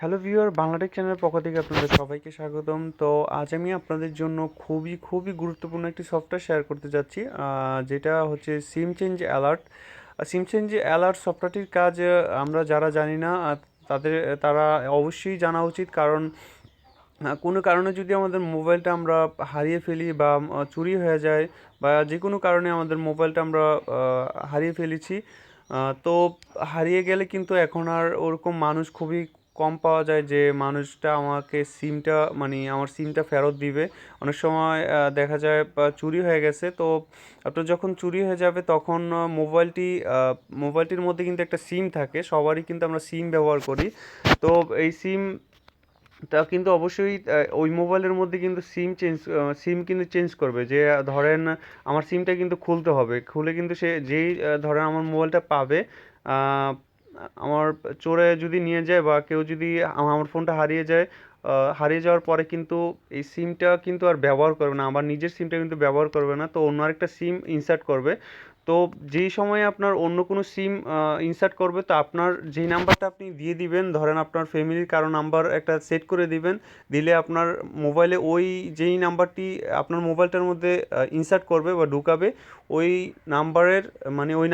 Hello viewer Bangla Tech চ্যানেলের পক্ষ থেকে আপনাদের সবাইকে স্বাগতম। তো আজ আমি আপনাদের জন্য খুবই খুবই গুরুত্বপূর্ণ একটি সফটওয়্যার শেয়ার করতে যাচ্ছি যেটা হচ্ছে SIM change alert SIM change alert সফটওয়্যারটির কাজ আমরা যারা জানি না তাদের, তারা অবশ্যই জানা উচিত। কারণ কোনো কারণে যদি আমাদের মোবাইলটা আমরা হারিয়ে ফেলি বা চুরি হয়ে যায় বা যে কোনো কারণে আমাদের মোবাইলটা আমরা হারিয়ে ফেলেছি তো হারিয়ে গেলে কিন্তু এখন আর ওরকম মানুষ খুবই কম পাওয়া যায় যে মানুষটা আমাকে সিমটা মানে আমার সিমটা ফেরত দিবে। অনেক সময় দেখা যায় চুরি হয়ে গেছে। তো আপনার যখন চুরি হয়ে যাবে, তখন মোবাইলটি মোবাইলটির মধ্যে কিন্তু একটা সিম থাকে। সবারই কিন্তু আমরা সিম ব্যবহার করি। তো এই সিম তা কিন্তু অবশ্যই ওই মোবাইলের মধ্যে কিন্তু সিম চেঞ্জ সিম কিন্তু চেঞ্জ করবে। যে, ধরেন, আমার সিমটা কিন্তু খুলতে হবে। খুলে কিন্তু সে, যেই ধরেন আমার মোবাইলটা পাবে আমার চোরে যদি নিয়ে যায় বা কেউ যদি আম- আমার ফোনটা হারিয়ে যায় হারিয়ে যাওয়ার পরে কিন্তু এই সিমটা কিন্তু আর ব্যবহার করবে না আমার নিজের সিমটা কিন্তু ব্যবহার করবে না, তো অন্য আরেকটা সিম ইনসার্ট করবে। তো যেই সময়ে আপনার অন্য কোনো সিম ইনসার্ট করবে, তো আপনার যেই নাম্বারটা আপনি দিয়ে দিবেন, ধরেন আপনার ফ্যামিলির কারও নাম্বার একটা সেট করে দিবেন, দিলে আপনার মোবাইলে ওই যেই নাম্বারটি আপনার মোবাইলটার মধ্যে ইনসার্ট করবে বা ঢুকাবে, ওই নাম্বারের মানে ওই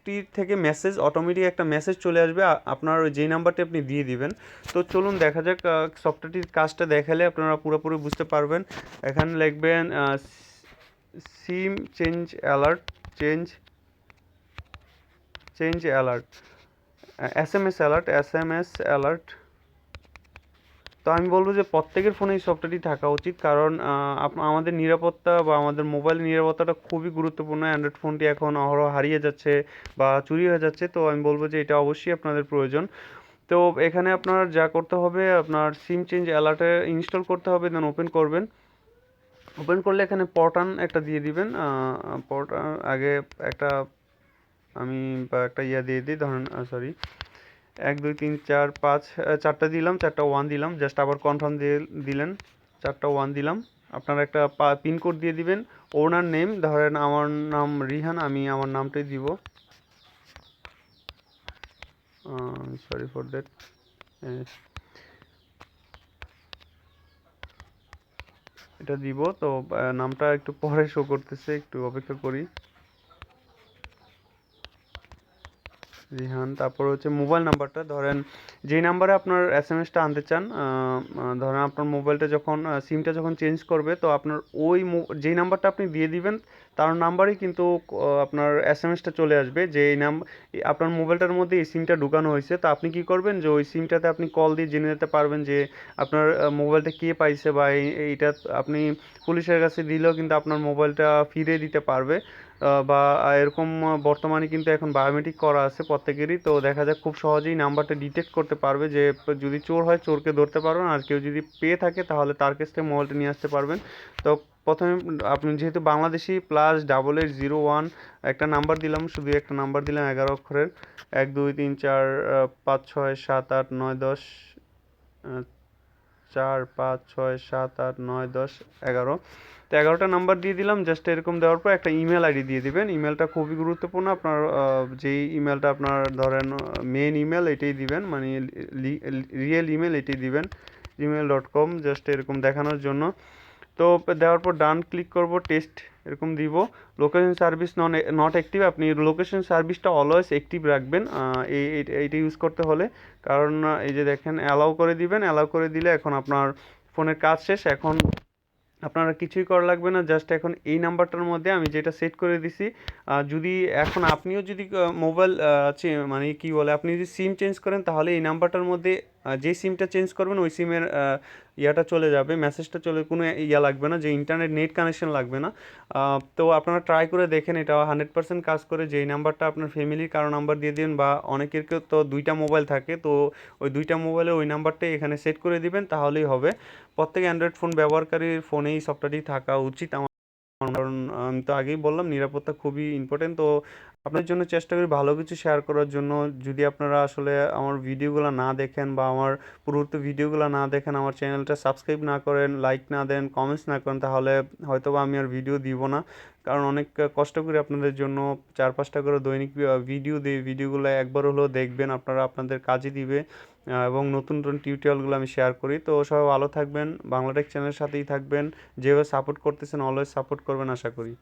নাম্বারটির থেকে মেসেজ অটোমেটিক একটা মেসেজ চলে আসবে। আপনার যেই নাম্বারটি আপনি দিয়ে দিবেন। তো চলুন দেখা যাক সফটওয়্যারটির কাজটা দেখালে আপনারা পুরোপুরি বুঝতে পারবেন। এখানে লিখবেন SIM change alert change change alert S M S alert S M S alert তো আমি বলব যে প্রত্যেকের ফোনে এই সফটওয়্যারটি থাকা উচিত। কারণ আমাদের নিরাপত্তা বা আমাদের মোবাইল নিরাপত্তাটা খুবই গুরুত্বপূর্ণ। অ্যান্ড্রয়েড ফোনটি এখন অহরহ হারিয়ে যাচ্ছে বা চুরি হয়ে যাচ্ছে। তো আমি বলব যে এটা অবশ্যই আপনাদের প্রয়োজন। তো এখানে আপনার যা করতে হবে, আপনার সিম চেঞ্জ অ্যালার্টে ইনস্টল করতে হবে দেন ওপেন করবেন। ওপেন করলে এখানে পটান একটা দিয়ে দিবেন। পটান আগে একটা আমি বা একটা ইয়া দিয়ে দিই। ধরেন সরি এক, দুই, তিন, চার, পাঁচ চারটা দিলাম, চারটা ওয়ান দিলাম জাস্ট আবার কনফার্ম দিয়ে দিলেন, চারটা ওয়ান দিলাম। আপনারা একটা পিনকোড দিয়ে দিবেন ওনার নেম ধরেন আমার নাম রিহান, আমি আমার নামটাই দিব। সরি ফর দ্যাট এটা দিব, তো নামটা একটু পরে শো করতেছে, একটু অপেক্ষা করি। রিহান, তারপর হচ্ছে মোবাইল নাম্বারটা। ধরেন, যেই নাম্বারে আপনার এস এম এসটা আনতে চান ধরেন আপনার মোবাইলটা যখন সিমটা যখন চেঞ্জ করবে, তো আপনার ওই যেই নাম্বারটা আপনি দিয়ে দিবেন, তার নাম্বারেই কিন্তু আপনার এস এম এসটা চলে আসবে। যে এই নাম, আপনার মোবাইলটার মধ্যে এই সিমটা ঢুকানো হয়েছে, তো আপনি কি করবেন? যে ওই সিমটাতে আপনি কল দিয়ে জেনে নিতে পারবেন যে, আপনার মোবাইলটা কে পাইছে বা এই- এইটা আপনি পুলিশের কাছে দিলেও কিন্তু আপনার মোবাইলটা ফিরিয়ে দিতে পারবে। বা এরকম বর্তমানে কিন্তু এখন বায়োমেট্রিক করা আছে প্রত্যেকেরই। তো দেখা যাক খুব সহজেই নাম্বারটা ডিটেক্ট করতে পারবে যে, যদি চোর হয় চোরকে ধরতে পারবেন আর কেউ যদি পেয়ে থাকে তাহলে তার কাছ থেকে মোবাইলটা নিয়ে আসতে পারবেন। তো প্রথমে আপনি যেহেতু Bangladeshi plus double eight zero one একটা নাম্বার দিলাম, শুধু একটা নাম্বার দিলাম, এগারো অক্ষরের। এক, দুই, তিন, চার পাঁচ, ছয়, সাত, আট, নয়, দশ চার, পাঁচ, ছয়, সাত, আট, নয়, দশ, এগারো। তো এগারোটা নাম্বার দিয়ে দিলাম জাস্ট এরকম দেওয়ার পর একটা ইমেল আইডি দিয়ে দিবেন। ইমেলটা খুবই গুরুত্বপূর্ণ। আপনার যেই ইমেলটা আপনার ধরেন মেন ইমেল এটাই দিবেন মানে রিয়েল ইমেল এটাই দিবেন জিমেল ডট কম জাস্ট এরকম দেখানোর জন্য। তো দেওয়ার পর ডান ক্লিক করব টেস্ট এরকম দিব। Location service non not active আপনি লোকেশন সার্ভিসটা অলওয়েজ অ্যাক্টিভ রাখবেন এই, এই- এইটা ইউজ করতে হলে। কারণ এই যে দেখেন অ্যালাউ করে দিবেন অ্যালাউ করে দিলে এখন আপনার ফোনের কাজ শেষ। এখন আপনারা কিছুই করা লাগবে না জাস্ট এখন এই নাম্বারটার মধ্যে আমি যেটা সেট করে দিছি যদি এখন আপনিও যদি মোবাইল মানে কি বলে, আপনি যদি সিম চেঞ্জ করেন, তাহলে এই নাম্বারটার মধ্যে যে সিমটা চেঞ্জ করবেন, ওই সিমের ইয়াটা চলে যাবে। মেসেজটা চলে, কোনো ইয়া লাগবে না, যে ইন্টারনেট নেট কানেকশন লাগবে না। তো আপনারা ট্রাই করে দেখেন, এটা হান্ড্রেড পার্সেন্ট কাজ করে। যেই নাম্বারটা আপনার ফ্যামিলির কারও নাম্বার দিয়ে দিন বা অনেকের তো দুইটা মোবাইল থাকে, তো ওই দুইটা মোবাইলে ওই নাম্বারটাই এখানে সেট করে দিবেন, তাহলেই হবে। প্রত্যেক অ্যান্ড্রয়েড ফোন ব্যবহারকারীর ফোনেই সফটওয়্যারটি থাকা উচিত আমার। কারণ, আমি তো আগেই বললাম, নিরাপত্তা খুবই ইম্পর্টেন্ট তো আপনার জন্য চেষ্টা করি ভালো কিছু শেয়ার করার জন্য। যদি আপনারা আসলে আমার ভিডিওগুলো না দেখেন বা আমার পূর্ববর্তী ভিডিওগুলো না দেখেন, আমার চ্যানেলটা সাবস্ক্রাইব না করেন লাইক না দেন কমেন্টস না করেন, তাহলে হয়তো বা আমি আর ভিডিও দিব না। কারণ অনেক কষ্ট করে আপনাদের জন্য চার পাঁচটা করে দৈনিক ভিডিও দিই ভিডিওগুলো একবার হলেও দেখবেন, আপনারা আপনাদের কাজে দিবে। এবং নতুন নতুন টিউটোরিয়ালগুলো আমি শেয়ার করি। তো সবাই ভালো থাকবেন, বাংলাটেক চ্যানেলের সাথেই থাকবেন। যেভাবে সাপোর্ট করতেছেন অলওয়েজ সাপোর্ট করবেন, আশা করি।